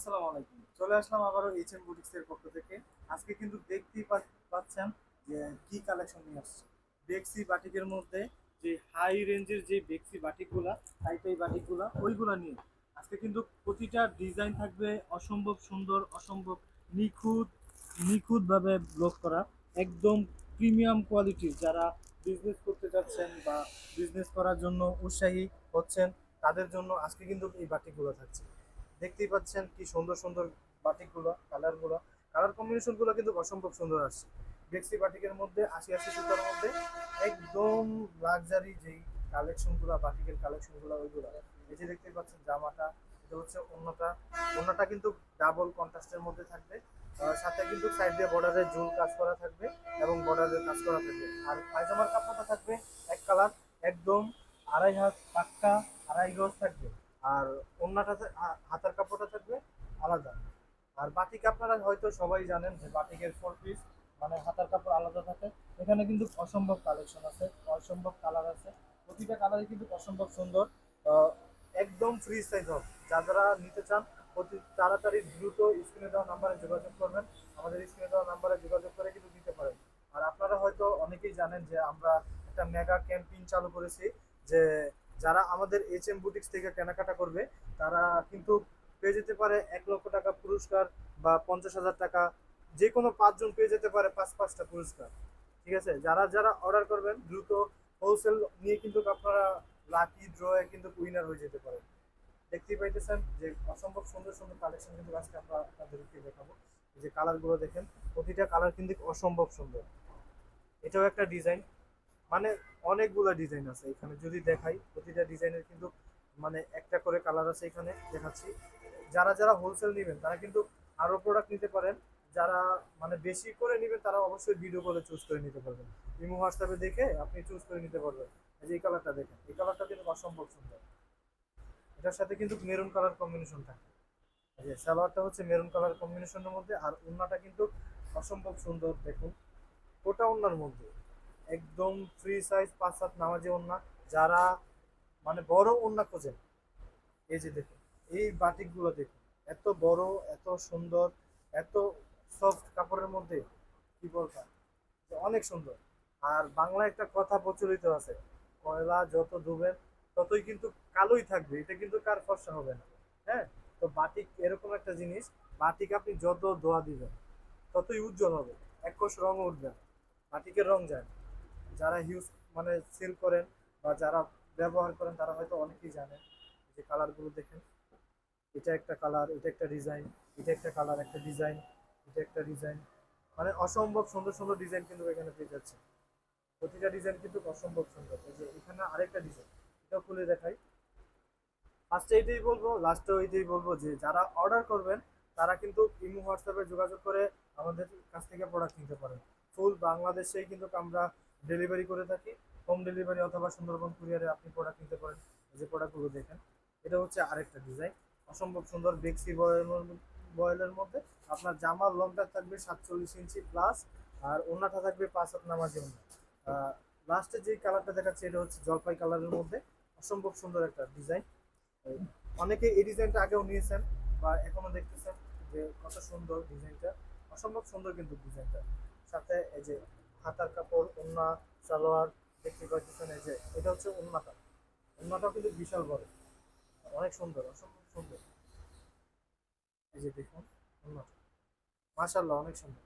আসসালামু আলাইকুম। চলে আসলাম আবারও এইচ এম বুটিক্সের পক্ষ থেকে। আজকে কিন্তু দেখতেই পাচ্ছেন যে কি কালেকশন নিয়ে আসছে। বেক্সি বাটিকের মধ্যে যে হাই রেঞ্জের যে বেক্সি বাটিকগুলা হাইটাই বাটিকগুলা, ওইগুলা নিয়ে। আজকে কিন্তু প্রতিটা ডিজাইন থাকবে অসম্ভব সুন্দর, অসম্ভব নিখুঁত, নিখুঁতভাবে ব্লক করা। একদম প্রিমিয়াম কোয়ালিটির যারা বিজনেস করতে চাচ্ছেন বা বিজনেস করার জন্য উৎসাহী হচ্ছেন, তাদের জন্য আজকে কিন্তু এই বাটিকগুলো থাকছে। দেখতেই পাচ্ছেন কি সুন্দর সুন্দর বাটিকগুলো, কালারগুলো। কালার কম্বিনেশনগুলো কিন্তু অসম্ভব সুন্দর আসছে। ডেক্সি বাটিকের মধ্যে, আশি আশি সুতার মধ্যে একদম লাক্সারি যেই কালেকশনগুলো বাটিকের কালেকশনগুলো ওইগুলো। এই যে দেখতেই পাচ্ছেন জামাটা, এটা হচ্ছে অন্যটা অন্যটা কিন্তু ডাবল কন্ট্রাস্টের মধ্যে থাকবে। সাথে কিন্তু সাইড দিয়ে বর্ডারের জুল কাজ করা থাকবে এবং বর্ডারের কাজ করা থাকবে। আর পায়জামার কাপড়টা থাকবে এক কালার একদম আড়াই হাত পাক্কা, আড়াই গজ থাকবে। আর হা- হাতার কাপড়টা থাকবে আলাদা। আর বাটিক আপনারা হয়তো সবাই জানেন যে বাটিকের ফোর পিস মানে হাতার কাপড় আলাদা থাকে। এখানে কিন্তু অসম্ভব কালেকশন আছে, অসম্ভব কালার আছে। প্রতিটা কালারই কিন্তু অসম্ভব সুন্দর। একদম ফ্রি সাইজ হবে। যা যারা নিতে চান, অতি তাড়াতাড়ি দ্রুত স্ক্রিনে দেওয়া নাম্বারে যোগাযোগ করবেন। আমাদের স্ক্রিনে দেওয়া নাম্বারে যোগাযোগ করে কিন্তু দিতে পারেন। আর আপনারা হয়তো অনেকেই জানেন যে আমরা একটা মেগা ক্যাম্পেইন চালু করেছি, যে যারা আমাদের এইচ এম বুটিক্স থেকে কেনাকাটা করবে, তারা কিন্তু পেয়ে যেতে পারে এক লক্ষ টাকা পুরস্কার বা পঞ্চাশ হাজার টাকা। যে কোনো পাঁচজন পেয়ে যেতে পারে পাঁচ, পাঁচটা পুরস্কার। ঠিক আছে? যারা যারা অর্ডার করবেন, দ্রুত হোলসেল নিয়ে কিন্তু আপনারা লাকি ড্রয়ে কিন্তু উইনার হয়ে যেতে পারেন। দেখতেই পাইতেছেন যে অসম্ভব সুন্দর সুন্দর কালেকশন কিন্তু আজকে আমরা আপনাদেরকে দেখাবো। যে কালারগুলো দেখেন, প্রতিটা কালার কিন্তু অসম্ভব সুন্দর। এটাও একটা ডিজাইন মানে অনেকগুলো ডিজাইন আছে এখানে, যদি দেখাই, প্রতিটা ডিজাইনের কিন্তু মানে একটা করে কালার আছে এখানে দেখাচ্ছি। যারা যারা হোলসেল নেবেন, তারা কিন্তু আরও প্রোডাক্ট নিতে পারেন। যারা মানে বেশি করে নেবেন, তারা অবশ্যই ভিডিও কলে চুজ করে নিতে পারবেন। ইমো হোয়াটসঅ্যাপে দেখে আপনি চুজ করে নিতে পারবেন। যে এই কালারটা দেখেন, এই কালারটা কিন্তু অসম্ভব সুন্দর। এটার সাথে কিন্তু মেরুন কালার কম্বিনেশন থাকে। যে সালোয়ারটা হচ্ছে মেরুন কালার কম্বিনেশনের মধ্যে, আর ওড়নাটা কিন্তু অসম্ভব সুন্দর দেখুন। ওটা ওড়নার মধ্যে। একদম ফ্রি সাইজ পাঁচ সাত নামাজি ওড়না, যারা মানে বড় ওড়না খোঁজেন এই যে দেখুন, এই বাটিকগুলো দেখুন, এত বড়, এত সুন্দর, এত সফট কাপড়ের মধ্যে, কি বলতাম অনেক সুন্দর আর বাংলা একটা কথা প্রচলিত আছে, কয়লা যত ডুবেন ততই কিন্তু কালোই থাকবে, এটা কিন্তু কার ফর্সা হবে না হ্যাঁ তো বাটিক এরকম একটা জিনিস, বাটিক আপনি যত দোয়া দিবেন, ততই উজ্জ্বল হবে এক কোষ রং উঠবে। বাটিকের রং যায় না। যারা হিউজ মানে সেল করেন বা যারা ব্যবহার করেন, তারা হয়তো অনেকেই জানেন যে কালারগুলো দেখেন। এটা একটা কালার এটা একটা ডিজাইন এটা একটা কালার একটা ডিজাইন এটা একটা ডিজাইন মানে অসম্ভব সুন্দর সুন্দর ডিজাইন কিন্তু এখানে পেয়ে যাচ্ছে। প্রতিটা ডিজাইন কিন্তু অসম্ভব সুন্দর। যে এখানে আরেকটা ডিজাইন এটা খুলে দেখাই। ফার্স্টে এইটাই বলব লাস্টে এইটাই বলব যে যারা অর্ডার করবেন, তারা কিন্তু ইমো, হোয়াটসঅ্যাপে যোগাযোগ করে আমাদের কাছ থেকে প্রোডাক্ট নিতে পারেন। ফুল বাংলাদেশেই কিন্তু আমরা ডেলিভারি করে থাকি। হোম ডেলিভারি অথবা সুন্দরবন কুরিয়ারে আপনি প্রোডাক্ট নিতে পারেন। যে প্রোডাক্টগুলো দেখেন, এটা হচ্ছে আরেকটা ডিজাইন অসম্ভব সুন্দর বেক্সি বয়েলের মধ্যে আপনার জামার লংটা থাকবে সাতচল্লিশ ইঞ্চি প্লাস আর ওনাটা থাকবে পাঁচ হাত নামাজি ওনা লাস্টে যে কালারটা দেখাচ্ছে, এটা হচ্ছে জলপাই কালারের মধ্যে। অসম্ভব সুন্দর একটা ডিজাইন অনেকে এই ডিজাইনটা আগেও নিয়েছেন বা এখনও দেখতেছেন যে কত সুন্দর ডিজাইনটা অসম্ভব সুন্দর কিন্তু ডিজাইনটা সাথে এই যে হাতার কাপড় ওন্না সালোয়ার দেখতে পাচ্ছেন এই যে, এটা হচ্ছে ওন্নাটা ওন্নাটাও কিন্তু বিশাল বড়। অনেক সুন্দর, অসম্ভব সুন্দর। এই যে দেখুন ওন্নাটা মাশাল্লাহ অনেক সুন্দর।